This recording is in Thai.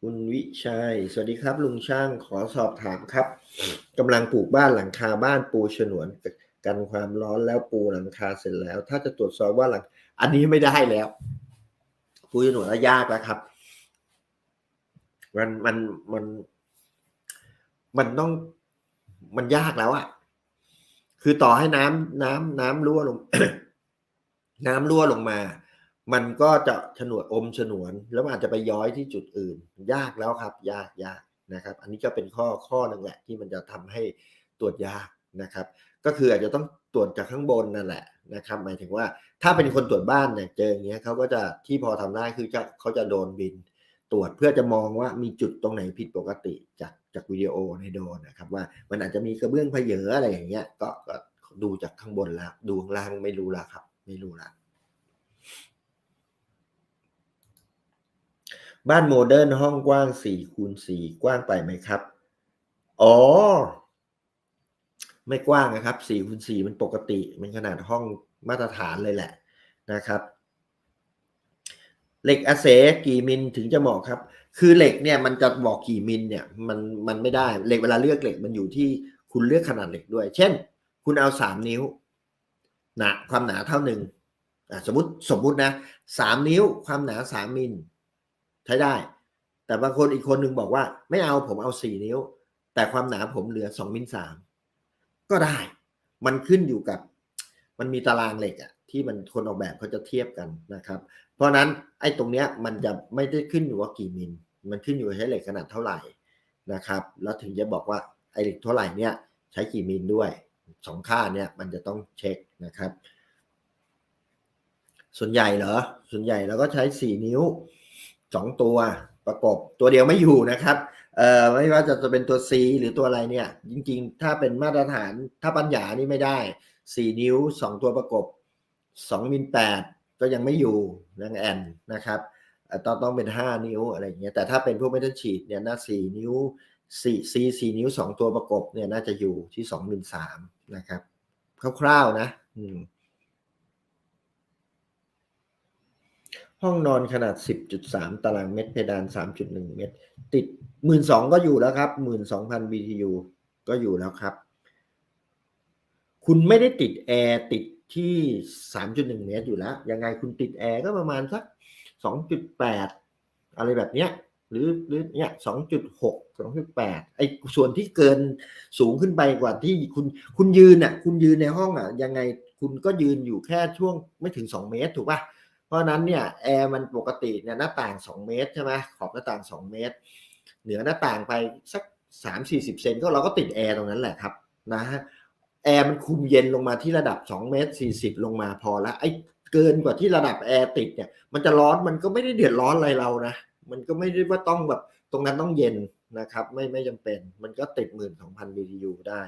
คุณวิชัย สวัสดีครับ ลุงช่างขอสอบถามครับกำลังปลูกบ้านหลังคาบ้านปูฉนวนกันความร้อนแล้วปูหลังคาเสร็จแล้ว ถ้าจะตรวจสอบว่าหลัง อันนี้ไม่ได้แล้ว ปูฉนวนยากแล้วครับ มันมันมัน มันต้องมันยากแล้วอะคือต่อให้น้ำน้ำน้ำรั่วลง น้ำรั่วลงมา มันก็จะฉนวนอมฉนวน แล้วมันอาจจะไปย้อยที่จุดอื่น ยากแล้วครับ ยากยากนะครับ อันนี้ก็เป็นข้อข้อหนึ่งแหละที่มันจะทำให้ตรวจยากนะครับ ก็คืออาจจะต้องตรวจจากข้างบนนั่นแหละนะครับ หมายถึงว่าถ้าเป็นคนตรวจบ้านเนี่ยเจออย่างเงี้ยเขาก็จะที่พอทำได้คือจะเขาจะโดนบินตรวจเพื่อจะมองว่ามีจุดตรงไหนผิดปกติจากจากวิดีโอในโดนนะครับว่ามันอาจจะมีกระเบื้องเพเยออะไรอย่างเงี้ยก็ก็ดูจากข้างบนแล้วดูข้างล่างไม่รู้ละครับ ไม่รู้ละ บ้านโมเดิร์นห้องกว้างสี่คูณสี่กว้างไปไหมครับ อ๋อ ไม่กว้างนะครับสี่คูณสี่มันปกติมันขนาดห้องมาตรฐานเลยแหละนะครับ เหล็กอาเซกี่มิลถึงจะเหมาะครับ คือเหล็กเนี่ยมันจะบอกกี่มิลเนี่ยมันมันไม่ได้เหล็กเวลาเลือกเหล็กมันอยู่ที่คุณเลือกขนาดเหล็กด้วย เช่น คุณเอาสามนิ้วหนาความหนาเท่าหนึ่งสมมติสมมุตินะสามนิ้วความหนาสามมิล ใช้ได้ แต่บางคนอีกคนหนึ่งบอกว่า ไม่เอาผมเอาสี่นิ้ว แต่ความหนาผมเหลือสองมิลสามก็ได้ มันขึ้นอยู่กับ มันมีตารางเหล็กอะที่มันคนออกแบบเขาจะเทียบกันนะครับ เพราะฉะนั้นไอ้ตรงเนี้ยมันจะไม่ได้ขึ้นอยู่ว่ากี่มิล มันขึ้นอยู่ใช้เหล็กขนาดเท่าไหร่นะครับ แล้วถึงจะบอกว่าไอ้เหล็กเท่าไหร่เนี่ยใช้กี่มิลด้วยสองค่าเนี่ยมันจะต้องเช็คนะครับ ส่วนใหญ่เหรอ ส่วนใหญ่เราก็ใช้สี่นิ้ว สองตัวประกบตัวเดียวไม่อยู่นะครับเอ่อไม่ว่าจะจะเป็นตัว C หรือตัวอะไรเนี่ย จริงๆ ถ้าเป็นมาตรฐานถ้าปัญญานี่ไม่ได้สี่นิ้วสองตัวประกบสองมิลแปดก็ยังไม่อยู่นังแอนนะครับต้องต้องเป็นห้านิ้วอะไรอย่างเงี้ยแต่ถ้าเป็นพวกเมทัลชีตเนี่ยน่าสี่นิ้วสี่ซีสี่นิ้วสองตัวประกบเนี่ยน่าจะอยู่ที่สองมิลสามนะครับคร่าวๆนะอืม ห้องนอนขนาด 10.3 ตารางเมตร เพดาน 3.1 เมตร ติด 12,000 ก็อยู่แล้วครับ 12,000 BTU ก็อยู่แล้วครับ คุณไม่ได้ติดแอร์ติดที่ 3.1 เมตรอยู่แล้ว ยังไงคุณติดแอร์ก็ประมาณสัก 2.8 อะไรแบบเนี้ย หรือหรือเนี่ย 2.6 2.8 ไอ้ส่วนที่เกินสูงขึ้นไปกว่าที่คุณคุณยืนอะ คุณยืนในห้องอะ ยังไงคุณก็ยืนอยู่แค่ช่วงไม่ถึง 2 เมตร ถูกป่ะ เพราะนั้นเนี่ยแอร์มันปกติเนี่ยหน้าต่าง 2 เมตรใช่ไหมขอบหน้าต่าง 2 เมตร เหนือหน้าต่างไปสัก 3 4 0เซนก็เราก็ติดแอร์ตรงนั้นแหละครับนะฮะแอร์มันคุมเย็นลงมาที่ระดับ2เมตร40 ลงมาพอแล้วไอ้เกินกว่าที่ระดับแอร์ติดเนี่ยมันจะร้อนมันก็ไม่ได้เดือดร้อนอะไรเรานะมันก็ไม่ได้ว่าต้องแบบตรงนั้นต้องเย็นนะครับ ไม่ไม่จำเป็นมันก็ติด12,000 BTU ได้